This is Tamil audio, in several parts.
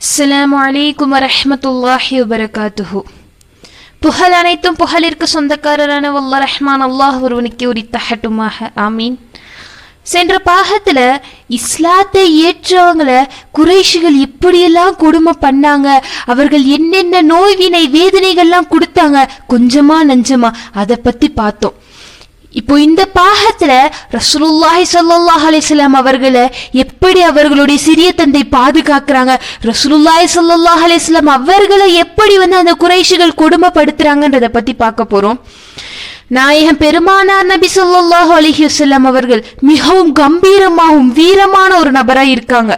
அஸ்லாம் அலைக்கும் வரமத்துல்லாஹி வபரகாத்துஹு புகழ் அனைத்தும் புகழிற்கு சொந்தக்காரரான வல்ல ரஹ்மான் அல்லாஹ் ஒருவனுக்கு உரித்தகட்டுமாக ஆமீன் சென்ற பாகத்தில் இஸ்லாத்தை ஏற்றவங்கள குறைஷிகள் எப்படியெல்லாம் கொடுமை பண்ணாங்க அவர்கள் என்னென்ன நோய்வினை வேதனைகள்லாம் கொடுத்தாங்க கொஞ்சமா நஞ்சமா அதை பற்றி பார்த்தோம் இப்போ இந்த பாகத்துல ரசூலுல்லாஹி சல்லாஹ் அலிஸ்லாம் அவர்களை எப்படி அவர்களுடைய சிறிய தந்தை பாதுகாக்கிறாங்க? ரசூலுல்லாஹி சல்லாஹ் அலிஸ்லாம் அவர்களை எப்படி வந்து அந்த குறைஷிகள் கொடுமைப்படுத்துறாங்கன்றத பத்தி பார்க்க போறோம். நாயகம் பெருமானார் நபி சொல்லாஹு அலைஹி வஸல்லம் அவர்கள் மிகவும் கம்பீரமாகவும் வீரமான ஒரு நபரா இருக்காங்க.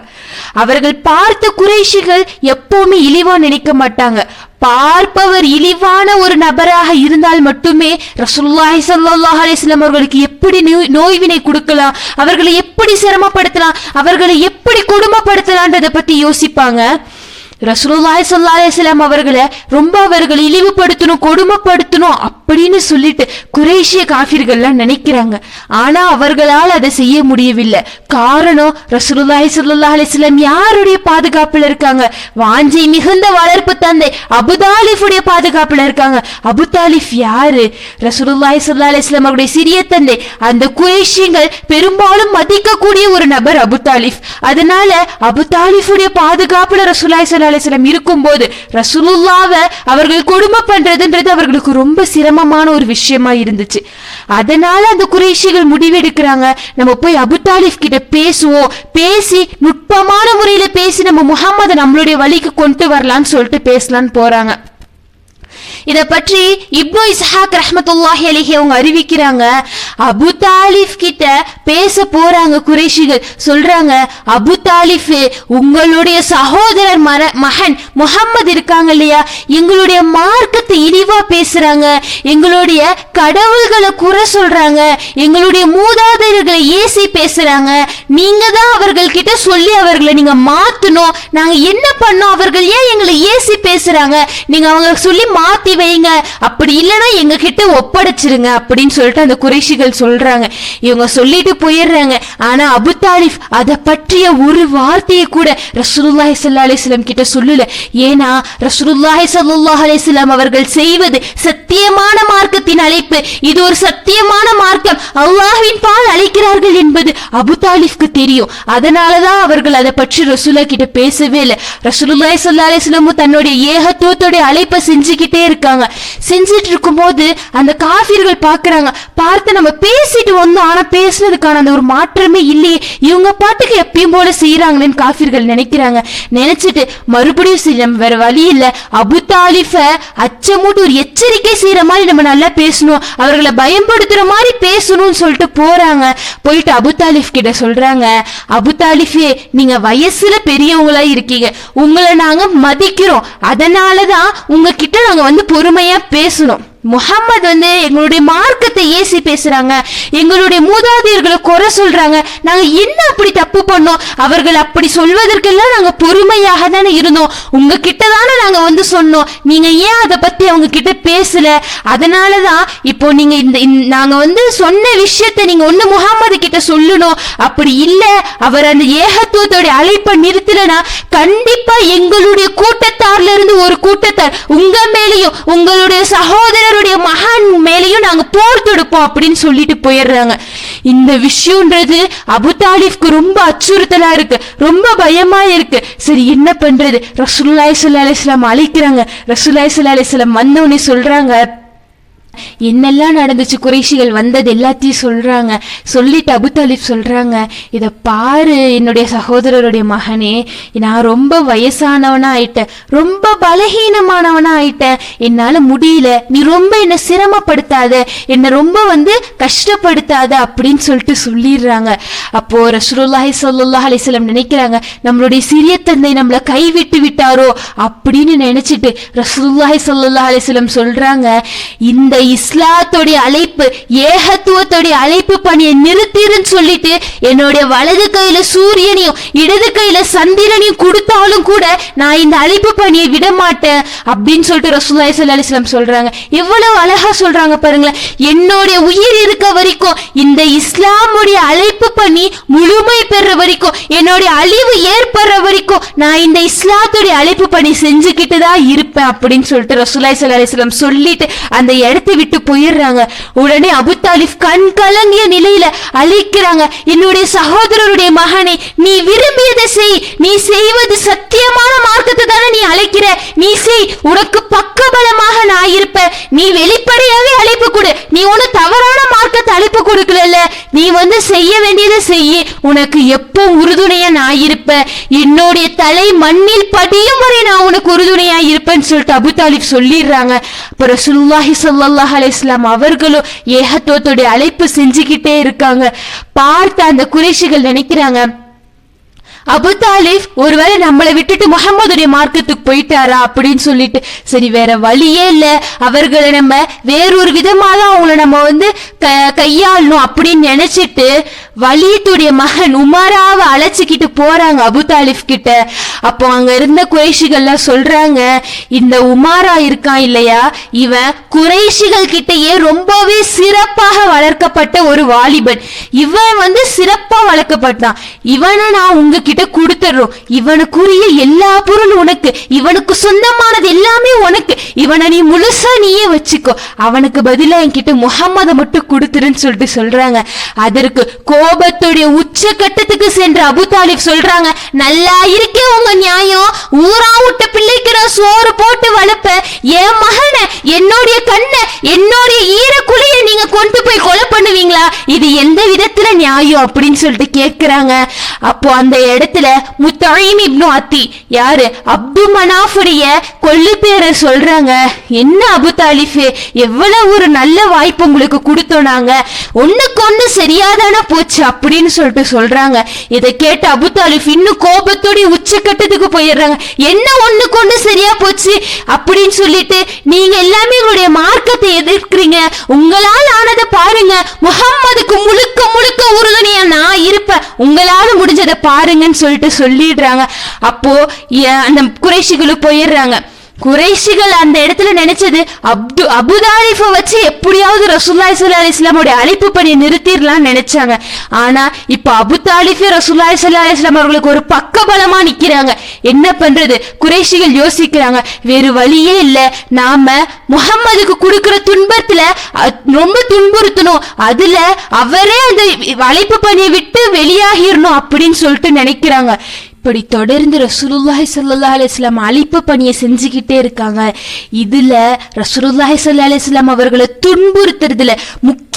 அவர்கள் பார்த்த குறைஷிகள் எப்பவுமே இழிவா நினைக்க மாட்டாங்க. பார்ப்பவர் இழிவான ஒரு நபராக இருந்தால் மட்டுமே ரசூலுல்லாஹி சல்லாஹ் அலிஸ்லாம் அவர்களுக்கு எப்படி நோய்- நோய்வினை கொடுக்கலாம் அவர்களை எப்படி சிரமப்படுத்தலாம் அவர்களை எப்படி கொடுமைப்படுத்தலாம்ன்றத பத்தி யோசிப்பாங்க. ரசூலுல்லாய் ஸல்லல்லாஹு அலைஹி அவர்களை ரொம்ப அவர்களை இழிவுபடுத்தணும் கொடுமைப்படுத்தணும் அப்படின்னு சொல்லிட்டு குரேஷிய காஃபிர்கள்லாம் நினைக்கிறாங்க. ஆனா அவர்களால் அதை செய்ய முடியவில்லை. காரணம் ரசூலுல்லாய் ஸல்லல்லாஹு அலிஸ்லாம் யாருடைய பாதுகாப்புல இருக்காங்க? வாஞ்சை மிகுந்த வளர்ப்பு தந்தை அபுதாலிஃபுடைய பாதுகாப்புல இருக்காங்க. அபுதாலிஃப் யாரு? ரசூலுல்லாய் ஸல்லல்லாஹு அலிஸ்லாம் அவருடைய சிறிய தந்தை. அந்த குரேஷியங்கள் பெரும்பாலும் மதிக்கக்கூடிய ஒரு நபர் அபுதாலிஃப் அதனால அபுதாலிஃபுடைய பாதுகாப்புல ரசூலாய் ஸல்லல்லாஹு அலைஹி இருக்கும்போது ரசூலுல்லாவை அவர்கள் கொடுமை பண்றதுன்றது அவர்களுக்கு ரொம்ப சிரமமான ஒரு விஷயமா இருந்துச்சு. அதனால அந்த குறைஷிகள் முடிவெடுக்கிறாங்க. நம்ம போய் அபுதாலிஃப் கிட்ட பேசுவோம். பேசி நுட்பமான முறையில பேசி நம்ம முகமது நம்மளுடைய வழிக்கு கொண்டு வரலாம்னு சொல்லிட்டு பேசலாம்னு போறாங்க. இத பற்றி இப்னு இஸ்ஹாக் ரஹமத்துல்லாஹி அலிஹி அவங்க அறிவிக்கிறாங்க. அபு தாலிஃப் கிட்ட பேச போறாங்க குறைஷிகள் சொல்றாங்க அபு தாலிஃப் உங்களுடைய சகோதரர் மர மகன் முகம்மது இருக்காங்க இல்லையா? எங்களுடைய மார்க்கத்தை இழிவா பேசுறாங்க. எங்களுடைய கடவுள்களை குறை சொல்றாங்க. எங்களுடைய மூதாதையர்களை ஏசி பேசுறாங்க. நீங்க தான் அவர்கள் கிட்ட சொல்லி அவர்களை நீங்க மாத்தணும். நாங்க என்ன பண்ணோம்? அவர்கள் ஏன் எங்களை ஏசி பேசுறாங்க? நீங்க அவங்க சொல்லி மாத்தி வைங்க. அப்படி இல்லைன்னா எங்க கிட்ட ஒப்படைச்சிருங்க அப்படின்னு சொல்லிட்டு அந்த குறைஷிகள் சொல்றாங்க. இவங்க சொல்லிட்டு போயிடுறாங்க. ஆனா அபு தாலிஃப் அதை பற்றிய ஒரு வார்த்தையை கூட ரசூலுல்லாஹி சல்லா அலிஸ்லாம் கிட்ட சொல்லல. ஏன்னா ரசூலுல்லாஹி ஸல்லல்லாஹு அலிஸ்லாம் அவர்கள் செய்வது சத்தியமான மார்க்கத்தின் அழைப்பு. இது ஒரு சத்தியமான மார்க்கம். அல்லாஹ்வின் பால் அழைக்கிறார்கள் என்பது அபு தாலிஃப்க்கு தெரியும். அதனாலதான் அவர்கள் அதை பற்றி ரசூலா கிட்ட பேசவே இல்லை. ரசூலுல்லாஹி சல்லா அலிஸ்லாமும் தன்னுடைய ஏகத்துவத்துடைய அழைப்பை செஞ்சுக்கிட்டே இருக்கு இருக்காங்க. செஞ்சுட்டு இருக்கும்போது அந்த காஃபிர்கள் பாக்குறாங்க பார்த்து நம்ம பேசிட்டு வந்தோம். ஆனா பேசுனதுக்கான அந்த ஒரு மாற்றமே இல்லையே. இவங்க பாட்டுக்கு எப்பயும் போல செய்யறாங்களேன்னு காஃபிர்கள் நினைக்கிறாங்க. நினைச்சிட்டு மறுபடியும் சரி நம்ம வேற வழி இல்ல. அபு தாலிஃப அச்சமூட்டு ஒரு எச்சரிக்கை செய்யற மாதிரி நம்ம நல்லா பேசணும். அவர்களை பயன்படுத்துற மாதிரி பேசணும்னு சொல்லிட்டு போறாங்க. போயிட்டு அபு தாலிஃப் கிட்ட சொல்றாங்க அபு தாலிஃபே நீங்க வயசுல பெரியவங்களா இருக்கீங்க. உங்களை நாங்க மதிக்கிறோம். அதனாலதான் உங்ககிட்ட நாங்க வந்து பொறுமையா பேசணும். முகம்மது வந்து எங்களுடைய மார்க்கத்தை ஏசி பேசுறாங்க. எங்களுடைய மூதாதையர்களை குறை சொல்றாங்க. நாங்க என்ன அப்படி தப்பு பண்ணோம்? அவர்கள் அப்படி சொல்வதற்கெல்லாம் நாங்க பொறுமையாக தானே இருந்தோம். உங்ககிட்ட தானே நாங்க வந்து சொன்னோம். நீங்க ஏன் அதை பத்தி அவங்க கிட்ட பேசல? அதனாலதான் இப்போ நீங்க இந்த நாங்க வந்து சொன்ன விஷயத்தை நீங்க ஒண்ணு முகம்மது கிட்ட சொல்லணும். அப்படி இல்ல. அவர் அந்த ஏகத்துவத்தோட அழைப்பை நிறுத்தலனா கண்டிப்பா எங்களுடைய கூட்டத்தார்ல இருந்து ஒரு கூட்டத்தார் உங்க மேலேயும் உங்களுடைய சகோதரருடைய மகான் மேலேயும் நாங்க போர் தொடுப்போம் அப்படின்னு சொல்லிட்டு போயிடுறாங்க. இந்த விஷயம்ன்றது அபு தாலிஃப்க்கு ரொம்ப அச்சுறுத்தலா இருக்கு. ரொம்ப பயமா இருக்கு. சரி என்ன பண்றது? ரசூல்லாய் சுல்லா அலிஸ்லாம் வஸல்லம் அழைக்கிறாங்க. ரசூலுல்லாஹி ஸல்லல்லாஹு அலைஹி சொல்றாங்க என்னெல்லாம் நடந்துச்சு? குறைஷிகள் வந்தது எல்லாத்தையும் சொல்றாங்க. சொல்லிட்டு அபுதாலிப் சொல்றாங்க. இத பாரு என்னுடைய சகோதரருடைய மகனே. நான் ரொம்ப வயசானவனா ஆயிட்டேன். ரொம்ப பலகீனமானவனா ஆயிட்டேன். என்னால முடியல. நீ ரொம்ப என்ன சிரமப்படுத்தாத. என்ன ரொம்ப வந்து கஷ்டப்படுத்தாத அப்படின்னு சொல்லிட்டு சொல்லிடுறாங்க. அப்போ ரசூலுல்லாஹி சொல்லுல்லா அலிஸ்லம் நினைக்கிறாங்க நம்மளுடைய சிறிய தந்தை நம்மளை கைவிட்டு விட்டாரோ அப்படின்னு நினைச்சிட்டு ரசூலுல்லாஹி சொல்லுல்லா அலிஸ்லம் சொல்றாங்க இந்த இஸ்லாத்தோடைய அழைப்பு ஏகத்துவத்தோடைய அழைப்பு பணியை நிறுத்திருன்னு சொல்லிட்டு என்னுடைய வலது கையில சூரியனையும் இடது கையில சந்திரனையும் கொடுத்தாலும் கூட நான் இந்த அழைப்பு பணியை விட மாட்டேன் அப்படின்னு சொல்லிட்டு ரசூலுல்லாஹி ஸல்லல்லாஹு சொல்றாங்க. எவ்வளவு அழகா சொல்றாங்க பாருங்களேன். என்னுடைய உயிர் இருக்க வரைக்கும் இந்த இஸ்லாமுடைய அழைப்பு பணி முழுமை பெற வரைக்கும் என்னுடைய அழிவு ஏற்படுற வரைக்கும் நான் இந்த இஸ்லாத்துடைய அழைப்பு பணி செஞ்சுக்கிட்டு தான் இருப்பேன் அப்படின்னு சொல்லிட்டு ரசூலுல்லாஹி ஸல்லல்லாஹு சொல்லிட்டு அந்த இடத்தை விட்டு போயிடுறாங்க. உடனே அபு தாலிப் கண் கலங்கிய நிலையில அழைக்கிறாங்க. என்னுடைய சகோதரருடைய மகனை நீ விரும்பியதை செய். நீ செய்வது சத்தியமான மார்க்கத்தை தானே நீ அழைக்கிற. நீ செய். உனக்கு பக்கபலமாக நான் இருப்பேன். நீ வெளிப்படையாவே அழைப்பு கொடு. நீ ஒண்ணு தவறான மார்க்கத்தை அழைப்பு கொடுக்கல நீ வந்து செய்ய வேண்டியதை செய்ய. உனக்கு எப்போ உறுதுணையா நான் இருப்பேன்? என்னுடைய தலை மண்ணில் படியும் வரை நான் உனக்கு உறுதுணையா இருப்பேன்னு சொல்லிட்டு அபு தாலிப் சொல்லிடுறாங்க. அப்புறம் சுல்லாஹி ஸல்லல்லாஹு நபிசல்லாஹ் அலிஸ்லாம் அவர்களும் ஏகத்துவத்துடைய அழைப்பு செஞ்சுக்கிட்டே இருக்காங்க. பார்த்த அந்த குறைஷிகள் நினைக்கிறாங்க அபு தாலிப் ஒருவேளை நம்மளை விட்டுட்டு முகமதுடைய மார்க்கத்துக்கு போயிட்டாரா அப்படின்னு சொல்லிட்டு சரி வேற வழியே இல்ல. அவர்களை நம்ம வேறொரு விதமா தான் அவங்கள நம்ம வந்து க- கையாளணும் அப்படின்னு நினைச்சிட்டு வலியத்துடைய மகன் உமராவை அழைச்சிக்கிட்டு போறாங்க அபு தாலிப் கிட்ட. அப்போ அங்க இருந்த குறைஷிகள்லாம் சொல்றாங்க இந்த உமாரா இருக்கான் இல்லையா? இவன் குறைஷிகள் கிட்டயே ரொம்பவே சிறப்பாக வளர்க்கப்பட்ட ஒரு வாலிபன். இவன் வந்து சிறப்பா வளர்க்கப்பட்டான். இவனை நான் உங்ககிட்ட கிட்ட கொடுத்துடுறோம் இவனுக்குரிய எல்லா பொருளும் உனக்கு. இவனுக்கு சொந்தமானது எல்லாமே உனக்கு. இவனை நீ முழுசா நீயே வச்சுக்கோ. அவனுக்கு பதிலா என்கிட்ட முகம்மதை மட்டும் கொடுத்துருன்னு சொல்லிட்டு சொல்றாங்க. அதற்கு கோபத்துடைய உச்ச கட்டத்துக்கு சென்ற அபு தாலிப் சொல்றாங்க நல்லா இருக்கே உங்க நியாயம். ஊரா விட்ட பிள்ளைக்கு நான் சோறு போட்டு வளர்ப்பேன். என் மகனை என்னுடைய கண்ணை என்னுடைய ஈர குழிய நீங்க கொண்டு போய் கொலை பண்ணுவீங்களா? இது எந்த விதத்துல நியாயம் அப்படின்னு சொல்லிட்டு கேக்குறாங்க. அப்போ அந்த இடத்துல முத்தாயிம் இப்னு அத்தி யாரு? அப்து மனாஃபுடைய கொல்லு பேரை சொல்றாங்க. என்ன அபு தாலிஃபு? எவ்வளவு ஒரு நல்ல வாய்ப்பு உங்களுக்கு கொடுத்தோம் நாங்க. ஒண்ணுக்கு ஒண்ணு சரியாதானே போச்சு அப்படின்னு சொல்லிட்டு சொல்றாங்க. இதை கேட்டு அபு தாலிஃப் இன்னும் கோபத்தோட உச்சக்கட்டத்துக்கு போயிடுறாங்க. என்ன ஒண்ணுக்கு ஒண்ணு சரியா போச்சு அப்படின்னு சொல்லிட்டு நீங்க எல்லாமே உங்களுடைய மார்க்கத்தை எதிர்க்கிறீங்க உங்களால் ஆனதை பாருங்க. முகம்மதுக்கு முழுக்க முழுக்க உறுதுணையா நான் இருப்பேன். உங்களால முடிஞ்சதை பாருங்கன்னு சொல்லிட்டு சொல்லிடுறாங்க. அப்போ அந்த குறைஷிகளும் போயிடுறாங்க. குறைஷிகள் அந்த இடத்துல நினைச்சது அப்து அபுதாரிஃபை வச்சு எப்படியாவது ரசூல்லாய் சல்லா இஸ்லாமுடைய அழைப்பு பணியை நிறுத்திடலாம்னு நினைச்சாங்க. ஆனா இப்ப அபு தாலிஃபே ரசூல்லாய் சல்லா இஸ்லாம் அவர்களுக்கு ஒரு பக்கபலமா நிக்கிறாங்க. என்ன பண்றது? குறைஷிகள் யோசிக்கிறாங்க. வேறு வழியே இல்ல. நாம முகம்மதுக்கு கொடுக்கிற துன்பத்துல ரொம்ப துன்புறுத்தணும். அதுல அவரே அந்த அழைப்பு பணியை விட்டு வெளியாகிடணும் அப்படின்னு சொல்லிட்டு நினைக்கிறாங்க. இப்படி தொடர்ந்து ரசூலுல்லாஹி சல்லா அலிஸ்லாம் அழிப்பு பணியை செஞ்சுக்கிட்டே இருக்காங்க. இதுல ரசூலுல்லாஹி சல்லா அலிஸ்லாம் அவர்களை துன்புறுத்துறதுல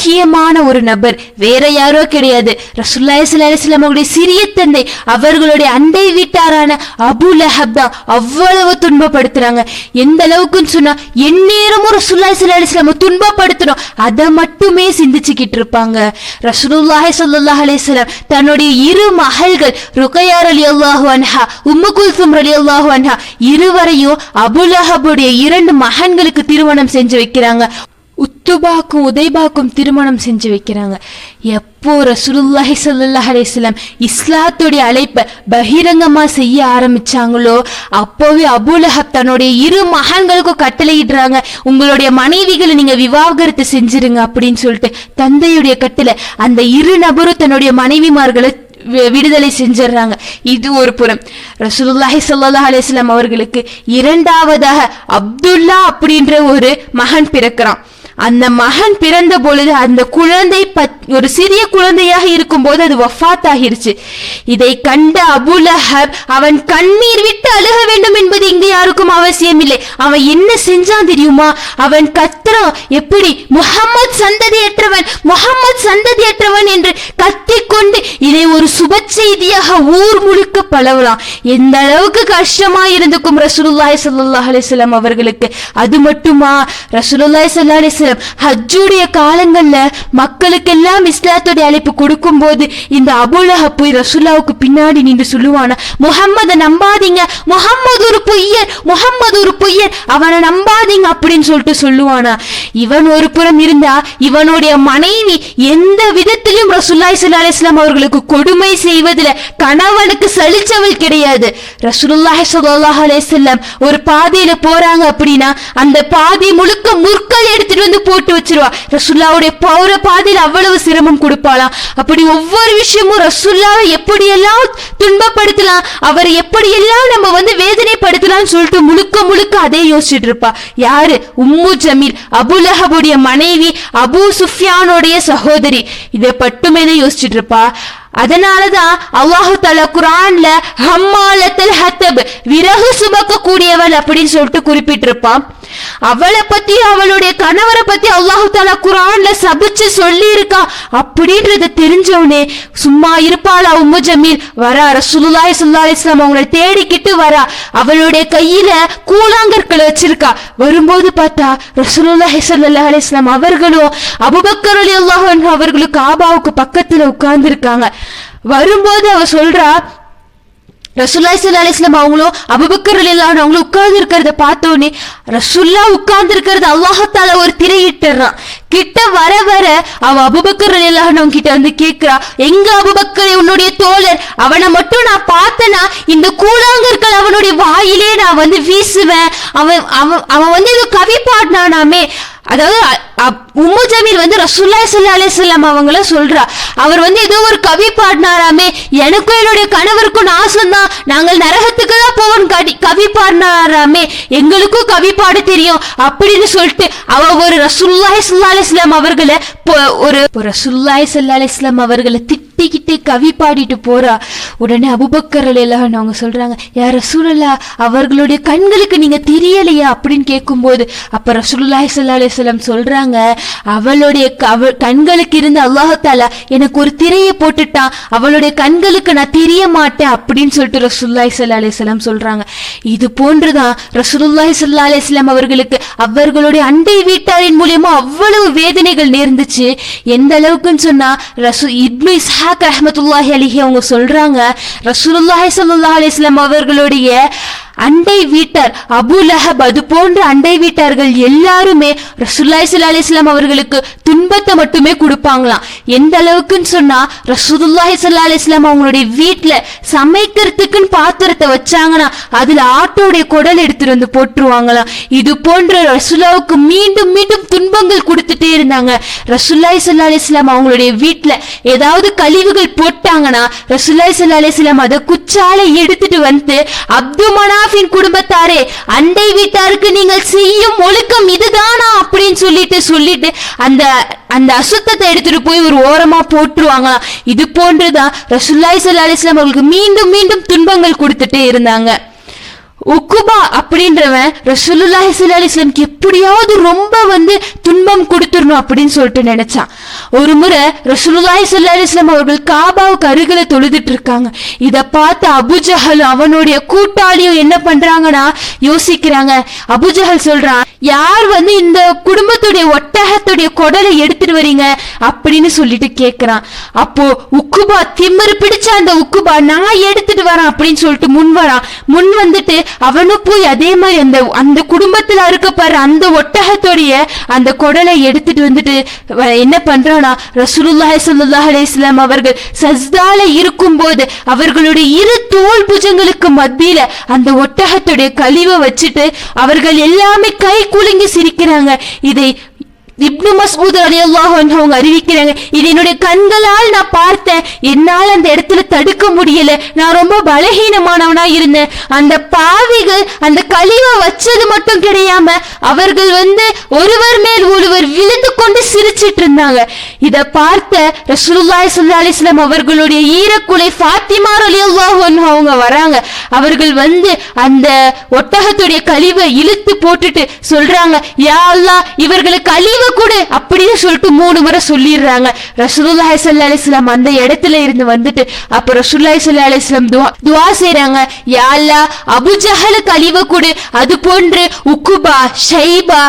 முக்கியமான ஒரு நபர். வேற யாரோ கிடையாது. ரசூலுல்லாஹி ஸல்லல்லாஹு அவருடைய சிறிய தந்தை அவர்களுடைய அண்டை வீட்டாரான அபு லஹப் தான் அவ்வளவு துன்பப்படுத்துறாங்க. எந்த அளவுக்குன்னு சொன்னா எந்நேரமும் ரசுல்லாய் ஸல்லல்லாஹு துன்பப்படுத்தணும். அதை மட்டுமே சிந்திச்சுக்கிட்டு இருப்பாங்க. ரசூலுல்லாஹி ஸல்லல்லாஹு அலிஸ்லாம் தன்னுடைய இரு மகள்கள் ருக்கையா ரலியல்லாஹு அன்ஹா உம்மு குல்சும் ரலியல்லாஹு அன்ஹா இருவரையும் அபுலஹபுடைய இரண்டு மகன்களுக்கு திருமணம் செஞ்சு வைக்கிறாங்க. உத்துபாக்கும் உதைபாக்கும் திருமணம் செஞ்சு வைக்கிறாங்க. எப்போ ரசூலுல்லாஹி ஸல்லல்லாஹு அலைஹி இஸ்லாத்துடைய அழைப்பை பகிரங்கமாக செய்ய ஆரம்பிச்சாங்களோ அப்போவே அபுலஹப் தன்னுடைய இரு மகன்களுக்கும் கட்டளையிடுறாங்க உங்களுடைய மனைவிகளை நீங்கள் விவாகரத்து செஞ்சிருங்க அப்படின்னு சொல்லிட்டு தந்தையுடைய கட்டளை அந்த இரு நபரும் தன்னுடைய மனைவிமார்களை விடுதலை செஞ்சிடுறாங்க. இது ஒரு புறம். ரசூலுல்லாஹி சல்லா அலிஸ்லாம் அவர்களுக்கு இரண்டாவதாக அப்துல்லா அப்படின்ற ஒரு மகன் பிறக்கிறான். அந்த மகன் பிறந்த பொழுது அந்த குழந்தை பத்- ஒரு சிறிய குழந்தையாக இருக்கும்போது அது வஃபாத் ஆகிருச்சு இதை கண்ட அபுலஹப் அவன் கண்ணீர் விட்டு அழுக வேண்டும் என்பது இங்கு யாருக்கும் அவசியம் இல்லை அவன் என்ன செஞ்சான் தெரியுமா? அவன் கத்துறான் எப்படி முகமது சந்ததியற்றவன் முகமது சந்ததியற்றவன் என்று கத்திக்கொண்டு இதை ஒரு சுப செய்தியாக ஊர் முழுக்க பழவலாம் எந்த அளவுக்கு கஷ்டமா இருந்துக்கும் ரசூலுல்லாய் சல்லாஹ் அலிஸ்லாம் அவர்களுக்கு. அது மட்டுமா? ரசூலுல்லாய் ஸல்லல்லாஹு அலிஸ்லாம் வஸல்லம் ஹஜ்ஜுடைய காலங்கள்ல மக்களுக்கெல்லாம் இஸ்லாத்துடைய அழைப்பு கொடுக்கும் போது இந்த அபுலஹ போய் ரசுல்லாவுக்கு பின்னாடி நின்று சொல்லுவானா முஹம்மத நம்பாதீங்க முகம்மது ஒரு பொய்யர் முகம்மது ஒரு பொய்யர் அவனை நம்பாதீங்க அப்படின்னு சொல்லிட்டு சொல்லுவானா. இவன் ஒரு புறம் இருந்தா இவனுடைய மனைவி எந்த விதத்திலும் ரசூல்லாய் சல்லா அலிஸ்லாம் அவர்களுக்கு கொடுமை செய்வதில் கணவனுக்கு சலிச்சவள் கிடையாது. ரசூலுல்லாஹி ஸல்லல்லாஹு அலைஹி ஒரு பாதையில போறாங்க அப்படின்னா அந்த பாதை முழுக்க முற்கள் எடுத்துட்டு வந்து வந்து போட்டு வச்சிருவா. ரசுல்லாவுடைய பௌர பாதையில் அவ்வளவு சிரமம் கொடுப்பாளாம். அப்படி ஒவ்வொரு விஷயமும் ரசூல்லாவை எப்படியெல்லாம் துன்பப்படுத்தலாம் அவரை எப்படியெல்லாம் நம்ம வந்து வேதனைப்படுத்தலாம்னு சொல்லிட்டு முழுக்க முழுக்க அதே யோசிச்சுட்டு இருப்பா. யாரு? உம்மு ஜமீல் அபுலஹபுடைய மனைவி அபு சுஃபியானுடைய சகோதரி. இதை பட்டுமே யோசிச்சுட்டு இருப்பா. அதனாலதான் அல்லாஹு தஆலா குர்ஆன்ல ஹம்மாலத்தல் ஹத்தப் விறகு சுமக்க கூடியவள் அப்படின்னு சொல்லிட்டு குறிப்பிட்டிருப்பான். அவளை பத்தி அவளுடைய கணவரை பத்தி அல்லாஹு தாலா குரான்ல சபிச்சு சொல்லி இருக்கா அப்படின்றத தெரிஞ்சவனே சும்மா இருப்பாளா உம்மு ஜமீல்? வரா ரசூலுல்லாஹி சுல்லா இஸ்லாம் அவங்களை தேடிக்கிட்டு வரா. அவளுடைய கையில கூழாங்கற்களை வச்சிருக்கா. வரும்போது பார்த்தா ரசூலுல்லாஹி ஸல்லல்லாஹு அலைஹி அவர்களும் அபுபக்கர் அலி அன்ஹு அவர்களும் காபாவுக்கு பக்கத்துல உட்கார்ந்து இருக்காங்க வரும்போது அவ சொல்றா ரசுல்லா சல்லா அலிஸ்லாம் அவங்களும் அபுபக்கர் அலிலான் அவங்களும் உட்கார்ந்து இருக்கிறத பார்த்தோன்னே ரசுல்லா உட்கார்ந்து இருக்கிறது அல்லாஹத்தால ஒரு திரையிட்டுறான். கிட்ட வர வர அவ அபுபக்கர் அலிலான் கிட்ட வந்து கேட்கிறா எங்க அபுபக்கர் உன்னுடைய தோழர்? அவனை மட்டும் நான் பார்த்தனா? இந்த கூழாங்கற்கள் அவனுடைய வாயிலே நான் வந்து வீசுவேன். அவன் அவன் அவன் வந்து ஏதோ கவி பாடினானாமே. அதாவது உம்மு ஜமீல் வந்து ரசுல்லா சல்லா அலிஸ்லாம் அவங்கள சொல்றா. அவர் வந்து ஏதோ ஒரு கவி பாடினாராமே எனக்கும் என்னுடைய கணவருக்கும் நாசம் தான் நாங்கள் நரகத்துக்கு தான் போவோம் கடி கவி பாடினாராமே எங்களுக்கும் கவி பாட தெரியும் அப்படின்னு சொல்லிட்டு அவ ஒரு ரசுல்லாய் சல்லா அலிஸ்லாம் அவர்களை ஒரு ரசுல்லாய் ரசூல்லாய் சல்லா அலிஸ்லாம் அவர்களை திட்டிக்கிட்டு கவி பாடிட்டு போறா. உடனே அபுபக்கர் எல்லாம் அவங்க சொல்றாங்க யார் ரசூலல்லா அவர்களுடைய கண்களுக்கு நீங்க தெரியலையா? அப்படின்னு கேட்கும்போது அப்ப ரசூலுல்லாஹி ஸல்லல்லாஹு அலைஹி சொல்றாங்க சொன்னாங்க. அவளுடைய கண்களுக்கு இருந்து அல்லாஹால எனக்கு ஒரு திரையை போட்டுட்டான். அவளுடைய கண்களுக்கு நான் தெரிய மாட்டேன் அப்படின்னு சொல்லிட்டு ரசூல்லாய் சல்லா அலிஸ்லாம் சொல்றாங்க. இது போன்றுதான் ரசூலுல்லாஹி சல்லா அலிஸ்லாம் அவர்களுக்கு அவர்களுடைய அண்டை வீட்டாரின் மூலியமா அவ்வளவு வேதனைகள் நேர்ந்துச்சு. எந்த அளவுக்குன்னு சொன்னா ரசூ இப்னு இஸ்ஹாக் அஹமத்துல்லாஹி அலிஹி அவங்க சொல்றாங்க ரசூலுல்லாஹி சல்லா அலிஸ்லாம் அவர்களுடைய அண்டை வீட்டார் அபு லஹப் அது போன்ற அண்டை வீட்டார்கள் எல்லாருமே ரசூலுல்லாஹி ஸல்லல்லாஹு அலைஹி அவர்களுக்கு துன்பத்தை மட்டுமே கொடுப்பாங்களாம். எந்த அளவுக்குன்னு சொன்னா ரசூதுல்லாஹி சல்லா அலிஸ்லாம் அவங்களுடைய வீட்டில் சமைக்கிறதுக்குன்னு பாத்திரத்தை வச்சாங்கன்னா அதுல ஆட்டோடைய குடல் எடுத்துட்டு வந்து போட்டுருவாங்களாம். இது போன்ற ரசுல்லாவுக்கு மீண்டும் மீண்டும் துன்பங்கள் கொடுத்துட்டே இருந்தாங்க. ரசூலுல்லாஹி சல்லா அலிஸ்லாம் அவங்களுடைய வீட்டில் ஏதாவது கழிவுகள் போட்டாங்கன்னா ரசூலுல்லாஹி சல்லா அலிஸ்லாம் அதை குச்சால எடுத்துட்டு வந்து அப்துமனா மனாஃபின் குடும்பத்தாரே அண்டை வீட்டாருக்கு நீங்கள் செய்யும் ஒழுக்கம் இதுதானா அப்படின்னு சொல்லிட்டு சொல்லிட்டு அந்த அந்த அசுத்தத்தை எடுத்துட்டு போய் ஒரு ஓரமா போட்டுருவாங்களாம். இது போன்றுதான் ரசுல்லாய் சல்லா அலிஸ்லாம் அவர்களுக்கு அவங்களுக்கு மீண்டும் மீண்டும் துன்பங்கள் கொடுத்துட்டே இருந்தாங்க. உக்குபா அப்படின்றவன் ரசூலுல்லாஹி ஸல்லல்லாஹு எப்படியாவது ரொம்ப வந்து துன்பம் கொடுத்துடணும் அப்படின்னு சொல்லிட்டு நினைச்சான். ஒரு முறை ரசூலுல்லாஹி ஸல்லல்லாஹு இஸ்லாம் அவர்கள் காபாவுக்கு அருகில தொழுதுட்டு இருக்காங்க. இதை பார்த்து அபுஜஹல் அவனுடைய கூட்டாளியும் என்ன பண்றாங்கன்னா யோசிக்கிறாங்க. அபுஜஹல் சொல்றான் யார் வந்து இந்த குடும்பத்துடைய ஒட்டகத்துடைய குடலை எடுத்துட்டு வரீங்க அப்படின்னு சொல்லிட்டு கேக்குறான். அப்போ உக்குபா திமிரு பிடிச்ச அந்த உக்குபா நான் எடுத்துட்டு வரேன் அப்படின்னு சொல்லிட்டு முன் வரான். முன் வந்துட்டு அவனும் போய் அதே மாதிரி அந்த அந்த குடும்பத்துல இருக்கப்படுற அந்த ஒட்டகத்துடைய அந்த குடலை எடுத்துட்டு வந்துட்டு என்ன பண்றானா ரசூலுல்லாஹி சல்லுல்லாஹ் அலைஹி வஸல்லம் அவர்கள் சஜ்தால இருக்கும்போது அவர்களுடைய இரு தோல் புஜங்களுக்கு மத்தியில அந்த ஒட்டகத்துடைய கழிவை வச்சுட்டு அவர்கள் எல்லாமே கை குலுங்கி சிரிக்கிறாங்க. இதை இப்னு மசூத் அலி அன்ஹு அவங்க அறிவிக்கிறாங்க இது என்னுடைய கண்களால் நான் பார்த்தேன். என்னால் அந்த இடத்துல தடுக்க முடியல. நான் ரொம்ப பலகீனமானவனா இருந்தேன். அந்த பாவிகள் அந்த கழிவை வச்சது மட்டும் கிடையாம அவர்கள் வந்து ஒருவர் மேல் ஒருவர் விழுந்து கொண்டு சிரிச்சிட்டு இருந்தாங்க. இத பார்த்த ரசூலுல்லாஹி ஸல்லல்லாஹு அலைஹி வஸல்லம் அவர்களுடைய ஈரக்குலை ஃபாத்திமா ரலியல்லாஹு அன்ஹா அவங்க வராங்க. அவர்கள் வந்து அந்த ஒட்டகத்துடைய கழிவை இழுத்து போட்டுட்டு சொல்றாங்க யா அல்லாஹ் இவர்களுக்கு கழிவு கொடு அப்படின்னு சொல்லிட்டு மூணு முறை சொல்லிடுறாங்க. ரசூலுல்லாஹி ஸல்லல்லாஹு அலிஸ்லாம் அந்த இடத்துல இருந்து வந்துட்டு அப்ப ரசூலுல்லாஹி ஸல்லல்லாஹு அலிஸ்லாம் துவா துவா செய்யறாங்க செய்றாங்க. யா அல்லாஹ் கழிவு கொடு. அது போன்று உக்குபா ஷைபா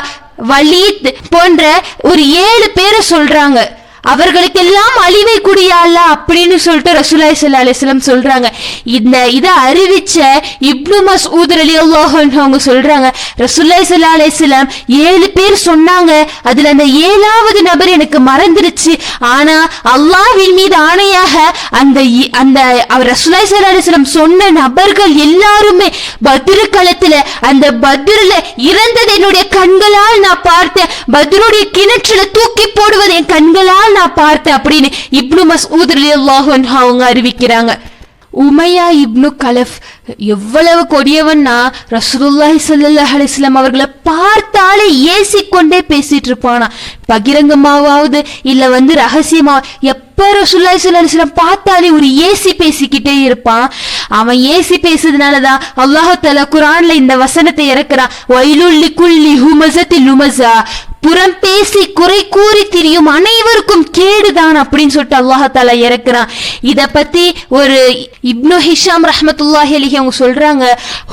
வலீத் போன்ற ஒரு ஏழு பேரை சொல்றாங்க. அவர்களுக்கெல்லாம் அழிவை குடிய அப்படின்னு சொல்லிட்டு ரசூலாய் சல்லா அலிஸ்லாம் சொல்றாங்க. இந்த இதை அறிவிச்ச இப்னு மசூத் அலி அல்லாஹ் அவங்க சொல்றாங்க ரசூலாய் சல்லா அலிஸ்லாம் ஏழு பேர் சொன்னாங்க அதுல அந்த ஏழாவது நபர் எனக்கு மறந்துருச்சு. ஆனா அல்லாவின் மீது ஆணையாக அந்த இ- அந்த அவர் ரசூலாய் சல்லா அலிஸ்லாம் சொன்ன நபர்கள் எல்லாருமே பத்ரு களத்துல அந்த பத்ருல இறந்தது என்னுடைய கண்களால் நான் பார்த்தேன். பத்ருடைய கிணற்றுல தூக்கி போடுவது என் கண்களால் நான் பார்த்தேன் அப்படின்னு இப்னு மசூத் ரலியல்லாஹு அன்ஹு அவங்க அறிவிக்கிறாங்க. உமையா இப்னு கலஃப் எவ்வளவு கொடியவன்னா ரசூலுல்லாஹி ஸல்லல்லாஹு அலைஹி வஸல்லம் அவர்களை பார்த்தாலே ஏசிக்கொண்டே பேசிட்டு இருப்பானா? பகிரங்கமாவது இல்ல வந்து ரகசியமா? எப்ப ரசூலுல்லாஹி ஸல்லல்லாஹு அலைஹி வஸல்லம் பார்த்தாலே ஒரு ஏசி பேசிக்கிட்டே இருப்பான்? அவன் ஏசி பேசுறதுனாலதான் அல்லாஹ் தஆலா குர்ஆன்ல இந்த வசனத்தை இறக்குறான். வைலுல் லிகுல்லி ஹுமஸத்தில் லுமஸா. புறம் பேசி குறை கூறி திரியும் அனைவருக்கும் கேடுதான் அப்படின்னு சொல்லிட்டு அல்லாஹால இறக்குறான். இத பத்தி ஒரு இப்னு ஹிஷாம் ரஹமத்துல்லாஹி அலி அவங்க சொல்றாங்க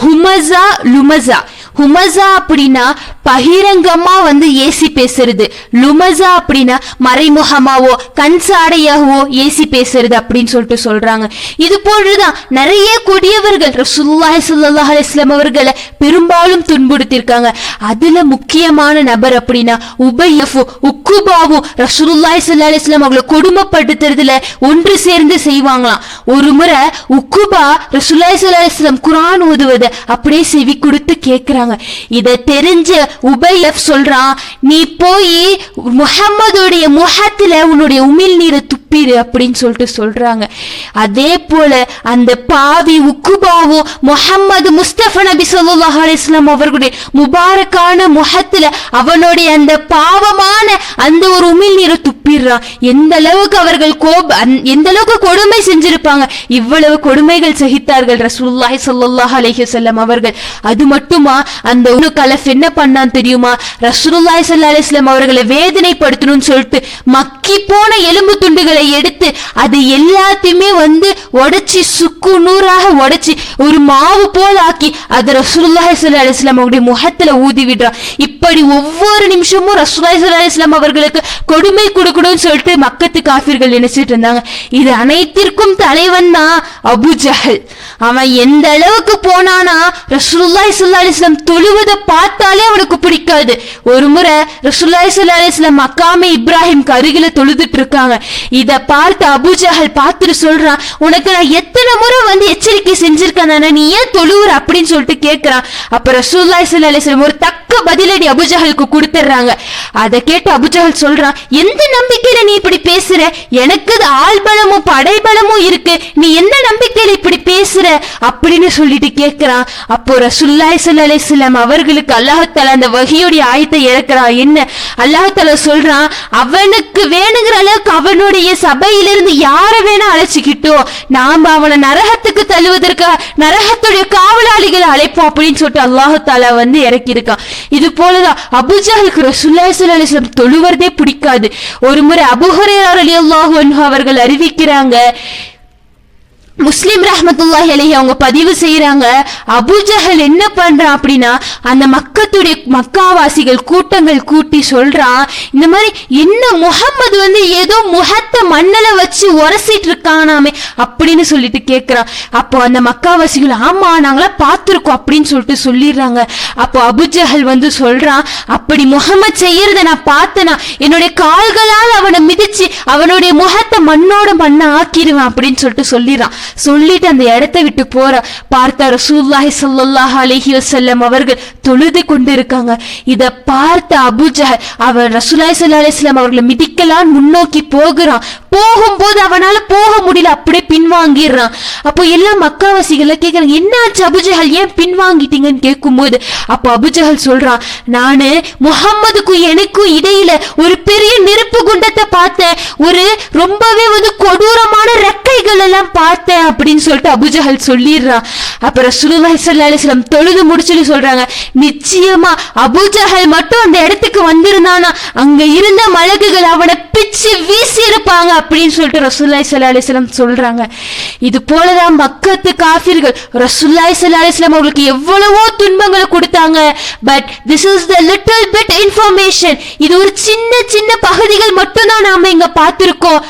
ஹுமசா லுமசா ஹுமசா அப்படின்னா பகிரங்கமா வந்து ஏசி பேசுறது. லுமஸா அப்படின்னா மறைமுகமாவோ கண் சாடையாகவோ ஏசி பேசுறது அப்படின்னு சொல்லிட்டு சொல்றாங்க. இது போன்றுதான் நிறைய கொடியவர்கள் ரசுல்லாஹி சுல்லாஹ் அலிஸ்லாம் அவர்களை பெரும்பாலும் துன்புறுத்திருக்காங்க அதுல முக்கியமான நபர் அப்படின்னா உபயஃபு உக்குபாவும் ரசூலுல்லாஹி சுல்லா அலிஸ்லாம் அவங்களை கொடுமைப்படுத்துறதுல ஒன்று சேர்ந்து செய்வாங்களாம். ஒரு முறை உக்குபா ரசூலுல்லாஹி சுல்லா அலிஸ்லாம் குரான் ஓதுவது அப்படியே செவி கொடுத்து கேட்கிறாங்க இதை தெரிஞ்ச உபயஃப் சொல்றான் நீ போய் முஹம்மதுடைய முகத்துல உன்னுடைய உமிழ் நீரை துப்பிடு அப்படின்னு சொல்லிட்டு சொல்றாங்க. அதே போல அந்த பாவி உக்குபாவும் முஹம்மது முஸ்தபா நபி ஸல்லல்லாஹு அலிஸ்லாம் அவர்களுடைய முபாரக்கான முகத்துல அவனுடைய அந்த பாவமான அந்த ஒரு உமிழ் நீரை துப்பிடுறான் எந்த அளவுக்கு அவர்கள் கோப எந்த அளவுக்கு கொடுமை செஞ்சிருப்பாங்க. இவ்வளவு கொடுமைகள் சகித்தார்கள் ரசூல்லாஹி ஸல்லல்லாஹு அலைஹி செல்லம் அவர்கள். அது மட்டுமா அந்த உனு கலஃப் என்ன பண்ணா தான் தெரியுமா? ரசூலுல்லாய் சல்லா அலைஹி வஸல்லம் அவர்களை வேதனைப்படுத்தணும்னு சொல்லிட்டு மக்கி போன எலும்பு துண்டுகளை எடுத்து அது எல்லாத்தையுமே வந்து உடைச்சி சுக்கு நூறாக உடைச்சி ஒரு மாவு போல் ஆக்கி அது ரசூலுல்லாய் சல்லா அலைஹி வஸல்லம் அவருடைய முகத்துல ஊதி விடுறான். இப்படி ஒவ்வொரு நிமிஷமும் ரசூலாய் சல்லா அலைஹி வஸல்லம் அவர்களுக்கு கொடுமை கொடுக்கணும்னு சொல்லிட்டு மக்கத்து காஃபிர்கள் நினைச்சிட்டு இருந்தாங்க. இது அனைத்திற்கும் தலைவன் தான் அபு ஜஹல். அவன் எந்த அளவுக்கு போனானா ரசூலுல்லாய் சல்லா அலைஹி வஸல்லம் தொழுவதை பார்த்தாலே அவனுக்கு பிடிக்காது. ஒரு முறை ரசுல்லாய் ஸல்லல்லாஹு மக்காமே இப்ராஹிம் அருகில தொழுதுட்டு இருக்காங்க. இத பார்த்து அபுஜஹல் பார்த்துட்டு சொல்றான் உனக்கு நான் எத்தனை முறை வந்து எச்சரிக்கை செஞ்சிருக்கேன் நீ ஏன் தொழுவுற? அப்படின்னு சொல்லிட்டு கேட்கிறான் அப்ப ரசுல்லாய் சுல்லாலேஸ்ல ஒரு தக்க பதிலடி அபுஜஹலுக்கு கொடுத்துறாங்க அதை கேட்டு அபுஜஹல் சொல்றான் எந்த நம்பிக்கையில நீ இப்படி பேசுற? எனக்கு அது ஆள் படை பலமும் இருக்கு. நீ என்ன நம்பிக்கையில இப்படி பேசுற? அப்படின்னு சொல்லிட்டு கேக்குறான். அப்போ ரசுல்லாய் ஸல்லல்லாஹு அவர்களுக்கு அல்லாஹ் அந்த வகையுடைய ஆயத்தை இறக்குறான். என்ன? அல்லாஹ் சொல்றான் அவனுக்கு வேணுங்கிற அளவுக்கு அவனுடைய சபையிலிருந்து யாரை வேணா அழைச்சிக்கிட்டோம். நாம அவனை நரகத்துக்கு தள்ளுவதற்கு நரகத்துடைய காவலாளிகளை அழைப்போம். அப்படின்னு சொல்லிட்டு அல்லாஹ் வந்து இறக்கியிருக்கான். இது போலதான் அபுஜஹலுக்கு ரசூலுல்லாஹி ஸல்லல்லாஹு தொழுவதே பிடிக்காது ஒரு முறை அபுஹரே அவர்கள் அறிவிக்கிறாங்க முஸ்லிம் ரஹ்மத்துல்லாஹி அலைஹி அவங்க பதிவு செய்யறாங்க அபுஜஹல் என்ன பண்றான் அப்படின்னா அந்த மக்கத்துடைய மக்காவாசிகள் கூட்டங்கள் கூட்டி சொல்றான் இந்த மாதிரி என்ன முகம்மது வந்து ஏதோ முகத்தை மண்ணல வச்சு உரசிட்டு இருக்கானாமே அப்படின்னு சொல்லிட்டு கேக்குறான். அப்போ அந்த மக்காவாசிகள் ஆமா நாங்களாம் பார்த்துருக்கோம் அப்படின்னு சொல்லிட்டு சொல்லிடுறாங்க. அப்போ அபுஜஹல் வந்து சொல்றான் அப்படி முகமது செய்யறத நான் பார்த்தனா? என்னுடைய கால்களால் அவனை மிதிச்சு அவனுடைய முகத்தை மண்ணோட மண்ணை ஆக்கிடுவேன் அப்படின்னு சொல்லிட்டு சொல்லிடுறான். சொல்லிட்டு அந்த இடத்தை விட்டு போற பார்த்தா ரசூலுல்லாஹி சல்லாஹ் அலஹி வசல்லம் அவர்கள் தொழுது கொண்டு இருக்காங்க இத பார்த்த அபூஜஹல் அவன் ரசூலாய் சல்லா அலிஸ்லாம் அவர்களை மிதிக்கலாம் முன்னோக்கி போகிறான். போகும்போது அவனால போக முடியல அப்படியே பின்வாங்கிடுறான். அப்போ எல்லா மக்காவாசிகளை என்ன என்னாச்சு அபுஜஹல் ஏன் பின்வாங்கிட்டீங்கன்னு கேட்கும்போது அப்போ அபுஜஹல் சொல்றான் நானு முகம்மதுக்கும் எனக்கும் இடையில ஒரு பெரிய நெருப்பு குண்டத்தை பார்த்தேன். ஒரு ரொம்பவே வந்து கொடூரமான ரெக்கைகள் எல்லாம் பார்த்தேன். மாட்டேன் அப்படின்னு சொல்லிட்டு அபுஜஹல் சொல்லிடுறான் அப்புறம் ரசூலுல்லாஹி ஸல்லல்லாஹு அலைஹி தொழுது முடிச்சுட்டு சொல்றாங்க. நிச்சயமா அபுஜஹல் மட்டும் அந்த இடத்துக்கு வந்திருந்தானா? அங்க இருந்த மலகுகள் அவனை பிச்சு வீசி இருப்பாங்க அப்படின்னு சொல்லிட்டு ரசூல்லாய் சல்லா அலிஸ்லாம் சொல்றாங்க. இது போலதான் மக்கத்து காஃபிர்கள். ரசூல்லாய் சல்லா அலிஸ்லாம் அவங்களுக்கு எவ்வளவோ துன்பங்களை கொடுத்தாங்க. But this is the little bit information இது ஒரு சின்ன சின்ன பகுதிகள் மட்டும்தான் நாம இங்க பார்த்துருக்கோம்.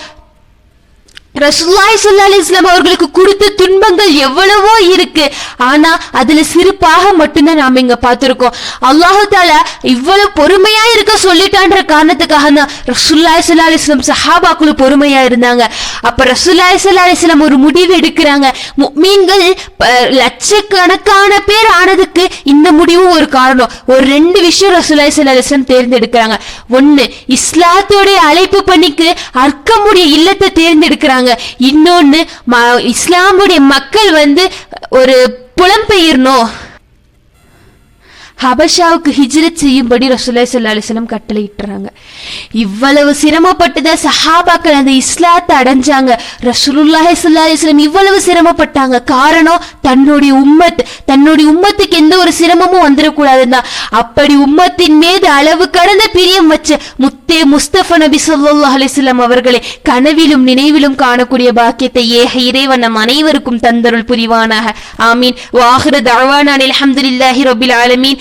ரசூலுல்லாஹி ஸல்லல்லாஹு இஸ்லாம் அவர்களுக்கு கொடுத்த துன்பங்கள் எவ்வளவோ இருக்கு. ஆனா அதுல சிரிப்பாக மட்டும்தான் நாம இங்க பார்த்திருக்கோம். அல்லாஹ் இவ்வளவு பொறுமையா இருக்க சொல்லிட்டான்ற காரணத்துக்காக தான் ரசூல்லாய் ஸல்லல்லாஹு இஸ்லாம் சஹாபாக்குழு பொறுமையா இருந்தாங்க. அப்ப ரசூல்லாய் ஸல்லல்லாஹு இஸ்லாம் ஒரு முடிவு எடுக்கிறாங்க. மீன்கள் லட்சக்கணக்கான பேர் ஆனதுக்கு இந்த முடிவும் ஒரு காரணம். ஒரு ரெண்டு விஷயம் ரசூலுல்லாஹி ஸல்லல்லாஹு இஸ்லாம் தேர்ந்தெடுக்கிறாங்க. ஒன்னு இஸ்லாத்தோடைய அழைப்பு பணிக்கு அர்க்கமுடைய இல்லத்தை தேர்ந்தெடுக்கிறாங்க. இன்னொன்னு ம- இஸ்லாமுடைய மக்கள் வந்து ஒரு புலம்பெயர்னோம். ஹபஷாவுக்கு ஹிஜ்ரத் செய்யும்படி ரசுல்லா ஸல்லல்லாஹு அலிஸ்லம் கட்டளையிட்டுறாங்க. இவ்வளவு சிரமப்பட்டுதான் சஹாபாக்கள் அந்த இஸ்லாத்தை அடைஞ்சாங்க. ரசூலுல்லாஹி ஸல்லல்லாஹு அலிஸ்லம் இவ்வளவு சிரமப்பட்டாங்க. காரணம் தன்னுடைய உம்மத் தன்னுடைய உம்மத்துக்கு எந்த ஒரு சிரமமும் வந்துடக்கூடாதுன்னா அப்படி உம்மத்தின் மீது அளவு கடந்த பிரியம் வச்ச முத்தே முஸ்தபா நபி ஸல்லல்லாஹு அலைஹி அவர்களை கனவிலும் நினைவிலும் காணக்கூடிய பாக்கியத்தை ஏக இறைவன் நம் அனைவருக்கும் தந்தருள் புரிவானாக. ஆமீன். வாஹிர தவானான் அலமதுல்லாஹி ரபில் ஆலமீன்.